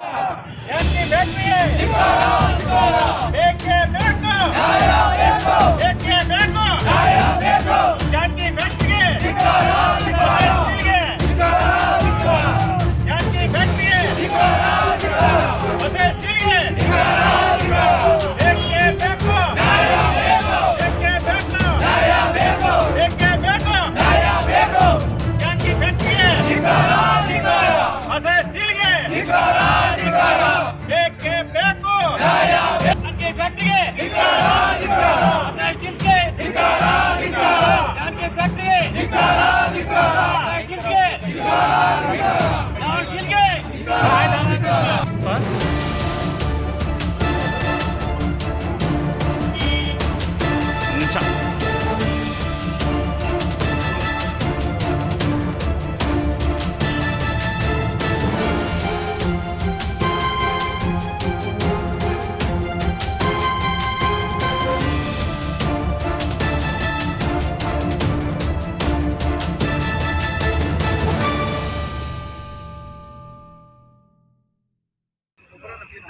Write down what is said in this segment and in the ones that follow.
એમની બેટરીએ ಅಂಗೆ ಗಟ್ಟಿಗೆ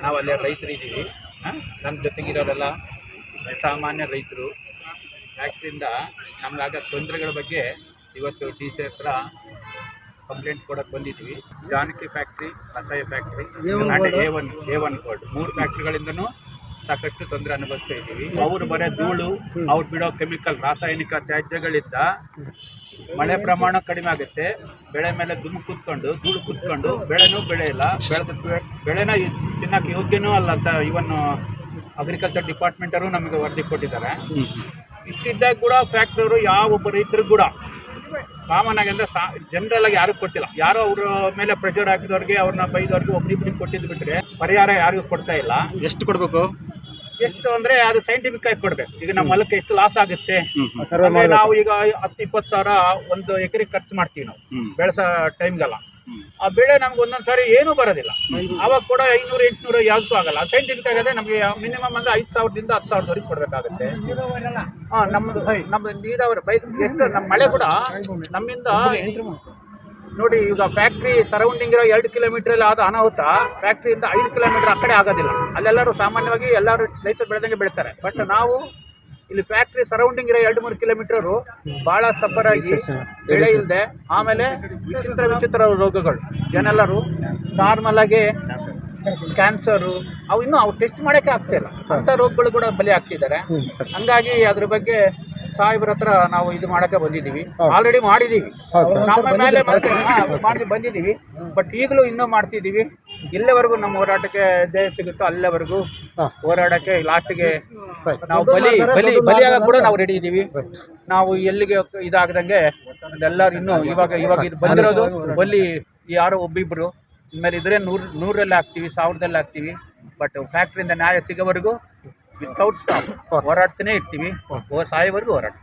ನಾವಲ್ಲೇ ರೈತರು ಇದ್ದೀವಿ ನಮ್ಮ ಜೊತೆಗಿರೋರೆಲ್ಲ ಸಾಮಾನ್ಯ ರೈತರು. ಫ್ಯಾಕ್ಟ್ರಿಯಿಂದ ನಮ್ಗಾಗ ತೊಂದರೆಗಳ ಬಗ್ಗೆ ಇವತ್ತು ಡಿ ಸಿ ಹತ್ರ ಕಂಪ್ಲೇಂಟ್ ಕೊಡಕ್ಕೆ ಬಂದಿದ್ವಿ Janaki factory ಕಸಾಯ factory A one A one court ಮೂರು ಫ್ಯಾಕ್ಟ್ರಿಗಳಿಂದನೂ ಸಾಕಷ್ಟು ತೊಂದರೆ ಅನುಭವಿಸ್ತಾ ಇದ್ದೀವಿ. ಅವ್ರು ಬರೋ ಧೂಳು ಅವ್ರು ಬಿಡೋ ಕೆಮಿಕಲ್ ರಾಸಾಯನಿಕ ತ್ಯಾಜ್ಯಗಳಿಂದ ಮಳೆ ಪ್ರಮಾಣ ಕಡಿಮೆ ಆಗುತ್ತೆ. ಬೆಳೆ ಮೇಲೆ ದುಮ್ಮು ಕೂತ್ಕೊಂಡು ಧೂಳು ಕೂತ್ಕೊಂಡು ಬೆಳೆನೂ ಬೆಳೆಯಿಲ್ಲ. ಬೆಳೆದ ಬೆಳೆನ ತಿನ್ನೋಕೆ ತಿನ್ನಕ್ಕೆ ಯೋಗ್ಯನೂ ಅಲ್ಲ ಅಂತ ಇವನ್ ಅಗ್ರಿಕಲ್ಚರ್ ಡಿಪಾರ್ಟ್ಮೆಂಟರು ನಮಗೆ ವರದಿ ಕೊಟ್ಟಿದ್ದಾರೆ. ಇಷ್ಟಿದ್ದಾಗ ಕೂಡ ಫ್ಯಾಕ್ಟ್ರಿಯವರು ಯಾವ ಒಬ್ಬ ರೈತರು ಕೂಡ ಕಾಮನ್ ಆಗಿ ಅಂದರೆ ಸಾ ಜನರಲ್ ಆಗಿ ಯಾರಿಗೂ ಕೊಟ್ಟಿಲ್ಲ. ಯಾರೋ ಅವ್ರ ಮೇಲೆ ಪ್ರೆಷರ್ ಹಾಕಿದವ್ರಿಗೆ ಅವ್ರನ್ನ ಬೈದವ್ರಿಗೆ ಒಬ್ಬರಿಬ್ಬರಿಗೆ ಕೊಟ್ಟಿದ್ದು ಬಿಟ್ರೆ ಪರಿಹಾರ ಯಾರಿಗೂ ಕೊಡ್ತಾ ಇಲ್ಲ. ಎಷ್ಟು ಕೊಡಬೇಕು? ಎಷ್ಟು ಅಂದ್ರೆ ಅದು ಸೈಂಟಿಫಿಕ್ ಆಗಿ ಕೊಡ್ಬೇಕು. ಈಗ ನಮ್ಮ ಹೊಲಕ್ಕೆ ಎಷ್ಟು ಲಾಸ್ ಆಗುತ್ತೆ? ಅಂದ್ರೆ ನಾವು ಈಗ ಹತ್ತು ಇಪ್ಪತ್ತು ಸಾವಿರ ಒಂದು ಎಕರೆ ಖರ್ಚು ಮಾಡ್ತೀವಿ ನಾವು ಬೆಳೆಸೋ ಟೈಮ್ಗೆಲ್ಲ. ಆ ಬೆಳೆ ನಮ್ಗೆ ಒಂದೊಂದು ಸಾರಿ ಏನೂ ಬರೋದಿಲ್ಲ. ಅವಾಗ ಕೂಡ ಐನೂರು ಎಂಟುನೂರು ಯಾವ್ದು ಆಗಲ್ಲ. ಸೈಂಟಿಫಿಕ್ ಆಗಿದೆ ನಮಗೆ ಮಿನಿಮಮ್ ಅಂದ್ರೆ ಐದು ಸಾವಿರದಿಂದ ಹತ್ತು ಸಾವಿರದವರೆಗೆ ಕೊಡಬೇಕಾಗುತ್ತೆ. ಹಾಂ ನಮ್ಮದು ನಮ್ಮದು ನೀರಾವರಿ ಬೈ ಎಷ್ಟು? ನಮ್ಮ ಮಳೆ ಕೂಡ ನಮ್ಮಿಂದ ನೋಡಿ ಈಗ ಫ್ಯಾಕ್ಟ್ರಿ ಸರೌಂಡಿಂಗ್ ಇರೋ ಎರಡು ಕಿಲೋಮೀಟರ್ ಆದ ಅನಾಹುತ ಫ್ಯಾಕ್ಟ್ರಿಯಿಂದ ಐದು ಕಿಲೋಮೀಟರ್ ಆ ಕಡೆ ಆಗೋದಿಲ್ಲ. ಅಲ್ಲೆಲ್ಲರೂ ಸಾಮಾನ್ಯವಾಗಿ ಎಲ್ಲರೂ ರೈತರು ಬೆಳೆದಂಗೆ ಬೆಳಿತಾರೆ. ಬಟ್ ನಾವು ಇಲ್ಲಿ ಫ್ಯಾಕ್ಟ್ರಿ ಸರೌಂಡಿಂಗ್ ಇರೋ ಎರಡು ಮೂರು ಕಿಲೋಮೀಟರು ಬಹಳ ಸಫರ್ ಆಗಿ ಬೆಳೆ ಇಲ್ಲದೆ ಆಮೇಲೆ ವಿಚಿತ್ರ ವಿಚಿತ್ರ ರೋಗಗಳು ಜನೆಲ್ಲರೂ ನಾರ್ಮಲ್ ಆಗಿ ಕ್ಯಾನ್ಸರು ಅವು ಇನ್ನೂ ಅವು ಟೆಸ್ಟ್ ಮಾಡೋಕ್ಕೆ ಆಗ್ತಿಲ್ಲ ಅಂಥ ರೋಗಗಳು ಕೂಡ ಬಲಿ ಆಗ್ತಿದ್ದಾರೆ. ಹಂಗಾಗಿ ಅದ್ರ ಬಗ್ಗೆ ಸಾಹೇಬ್ರ ಹತ್ರ ನಾವು ಇದು ಮಾಡಕ್ಕೆ ಬಂದಿದ್ದೀವಿ. ಆಲ್ರೆಡಿ ಮಾಡಿದ್ದೀವಿ. ನಮ್ಮ ಮೇಲೆ ಮಾಡಿ ಬಂದಿದ್ದೀವಿ. ಬಟ್ ಈಗಲೂ ಇನ್ನೂ ಮಾಡ್ತಿದ್ದೀವಿ. ಇಲ್ಲಿವರೆಗೂ ನಮ್ಮ ಹೋರಾಟಕ್ಕೆ ಜಯ ಸಿಗುತ್ತೋ ಅಲ್ಲಿವರೆಗೂ ಹೋರಾಡಕ್ಕೆ ಲಾಸ್ಟ್ಗೆ ನಾವು ಬಲಿ ಬಲಿ ಬಲಿಯಾಗ ಕೂಡ ನಾವು ರೆಡಿ ಇದ್ದೀವಿ. ನಾವು ಎಲ್ಲಿಗೆ ಇದಾಗದಂಗೆ ಎಲ್ಲರೂ ಇನ್ನೂ ಇವಾಗ ಇವಾಗ ಇದು ಬಂದಿರೋದು ಬಲಿ ಯಾರೋ ಒಬ್ಬಿಬ್ರು. ಇನ್ಮೇಲೆ ಇದ್ರೆ ನೂರು ನೂರಲ್ಲಿ ಹಾಕ್ತೀವಿ ಸಾವಿರದಲ್ಲಿ ಹಾಕ್ತೀವಿ. ಬಟ್ ಫ್ಯಾಕ್ಟ್ರಿಯಿಂದ ನ್ಯಾಯ ಸಿಗೋವರೆಗೂ ವಿತೌಟ್ ಸ್ಟಾಪ್ ಹೋರಾಡ್ತಾನೆ ಇರ್ತೀವಿ. ಸಾಯೋವರೆಗೂ ಹೋರಾಟ